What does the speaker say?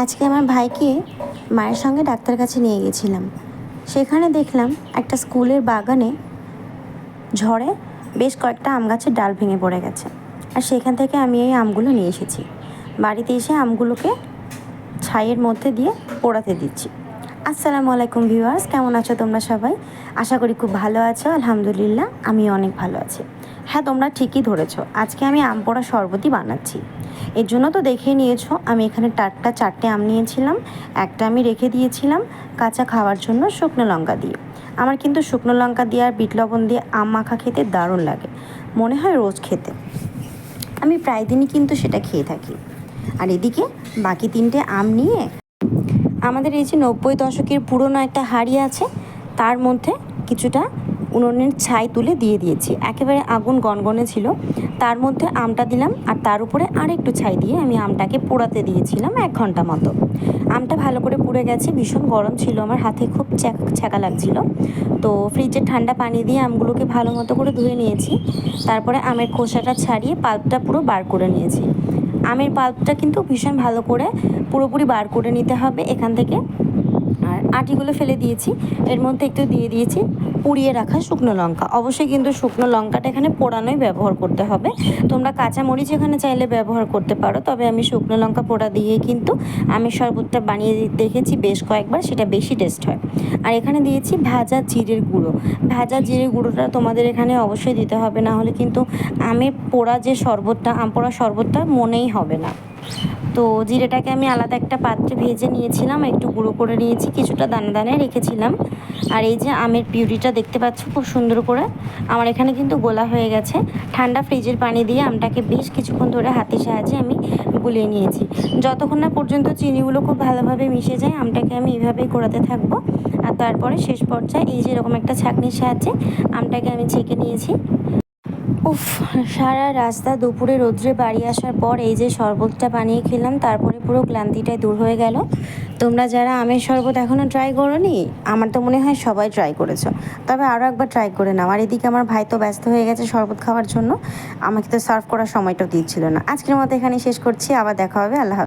আজকে আমার ভাইকে মায়ের সঙ্গে ডাক্তার কাছে নিয়ে গেছিলাম। সেখানে দেখলাম একটা স্কুলের বাগানে ঝড়ে বেশ কয়েকটা আম গাছের ডাল ভেঙে পড়ে গেছে। আর সেখান থেকে আমি এই আমগুলো নিয়ে এসেছি। বাড়িতে এসে আমগুলোকে ছাইয়ের মধ্যে দিয়ে পোড়াতে দিচ্ছি। আসসালামু আলাইকুম ভিউয়ার্স, কেমন আছো তোমরা সবাই? আশা করি খুব ভালো আছো, আলহামদুলিল্লাহ আমি অনেক ভালো আছি। হ্যাঁ তোমরা ঠিকই ধরেছো, আজকে আমি আম পোড়া শরবতই বানাচ্ছি। এর জন্য তো দেখে নিয়েছো, আমি এখানে টাটটা চারটে আম নিয়েছিলাম, একটা আমি রেখে দিয়েছিলাম কাঁচা খাওয়ার জন্য শুকনো লঙ্কা দিয়ে। আমার কিন্তু শুকনো লঙ্কা দিয়ে আর বিট লবণ দিয়ে আম মাখা খেতে দারুণ লাগে, মনে হয় রোজ খেতে। আমি প্রায় দিনই কিন্তু সেটা খেয়ে থাকি। আর এদিকে বাকি তিনটে আম নিয়ে আমাদের এই যে নব্বই দশকের পুরনো একটা হাঁড়ি আছে, তার মধ্যে কিছুটা উনুনের ছাই তুলে দিয়ে দিয়েছি। একেবারে আগুন গনগনে ছিল। তার মধ্যে আমটা দিলাম আর তার উপরে আর একটু ছাই দিয়ে আমি আমটাকে পোড়াতে দিয়েছিলাম এক ঘণ্টা মতো। আমটা ভালো করে পুড়ে গেছে, ভীষণ গরম ছিল, আমার হাতে খুব ছ্যাঁকা লাগছিল। তো ফ্রিজের ঠান্ডা পানি দিয়ে আমগুলোকে ভালো মতো করে ধুয়ে নিয়েছি। তারপরে আমের খোসাটা ছাড়িয়ে পাল্পটা পুরো বার করে নিয়েছি। আমের পাল্পটা কিন্তু ভীষণ ভালো করে পুরোপুরি বার করে নিতে হবে এখান থেকে। আটিগুলো ফেলে দিয়েছি। এর মধ্যে একটু দিয়ে দিয়েছি পুড়িয়ে রাখা শুকনো লঙ্কা। অবশ্যই কিন্তু শুকনো লঙ্কাটা এখানে পোড়ানোই ব্যবহার করতে হবে। তোমরা কাঁচা মরিচ এখানে চাইলে ব্যবহার করতে পারো, তবে আমি শুকনো লঙ্কা পোড়া দিয়ে কিন্তু আমি শরবতটা বানিয়ে দেখেছি বেশ কয়েকবার, সেটা বেশি টেস্ট হয়। আর এখানে দিয়েছি ভাজা জিরের গুঁড়ো। ভাজা জিরের গুঁড়োটা তোমাদের এখানে অবশ্যই দিতে হবে, না হলে কিন্তু আমের পোড়া যে শরবতটা, আম পোড়া শরবতটা মনেই হবে না। তো জিরেটাকে আমি আলাদা একটা পাত্রে ভেজে নিয়েছিলাম, একটু গুঁড়ো করে নিয়েছি, কিছুটা দানা দানায় রেখেছিলাম। আর এই যে আমের পিউরিটা দেখতে পাচ্ছ খুব সুন্দর করে, আমার এখানে কিন্তু গোলা হয়ে গেছে। ঠান্ডা ফ্রিজের পানি দিয়ে আমটাকে বেশ কিছুক্ষণ ধরে হাতের সাহায্যে আমি গুলিয়ে নিয়েছি। যতক্ষণ না পর্যন্ত চিনিগুলো খুব ভালোভাবে মিশে যায়, আমটাকে আমি এইভাবেই করাতে থাকব। আর তারপরে শেষ পর্যায়ে এই যে এরকম একটা ছাঁকনির সাহায্যে আমটাকে আমি ছেঁকে নিয়েছি। উফ, সারা রাস্তা দুপুরে রোদ্রে বাড়ি আসার পর এই যে শরবতটা বানিয়ে খেলাম, তারপরে পুরো ক্লান্তিটাই দূর হয়ে গেল। তোমরা যারা আমের শরবত এখনও ট্রাই করো নি আমার তো মনে হয় সবাই ট্রাই করেছ। তবে আরও একবার ট্রাই করে নাও। আর এদিকে আমার ভাই তো ব্যস্ত হয়ে গেছে শরবত খাওয়ার জন্য। আমাকে তো সার্ভ করার সময়টাও দিচ্ছিল না। আজকের মতো এখানে শেষ করছি। আবার দেখা হবে। আল্লাহ।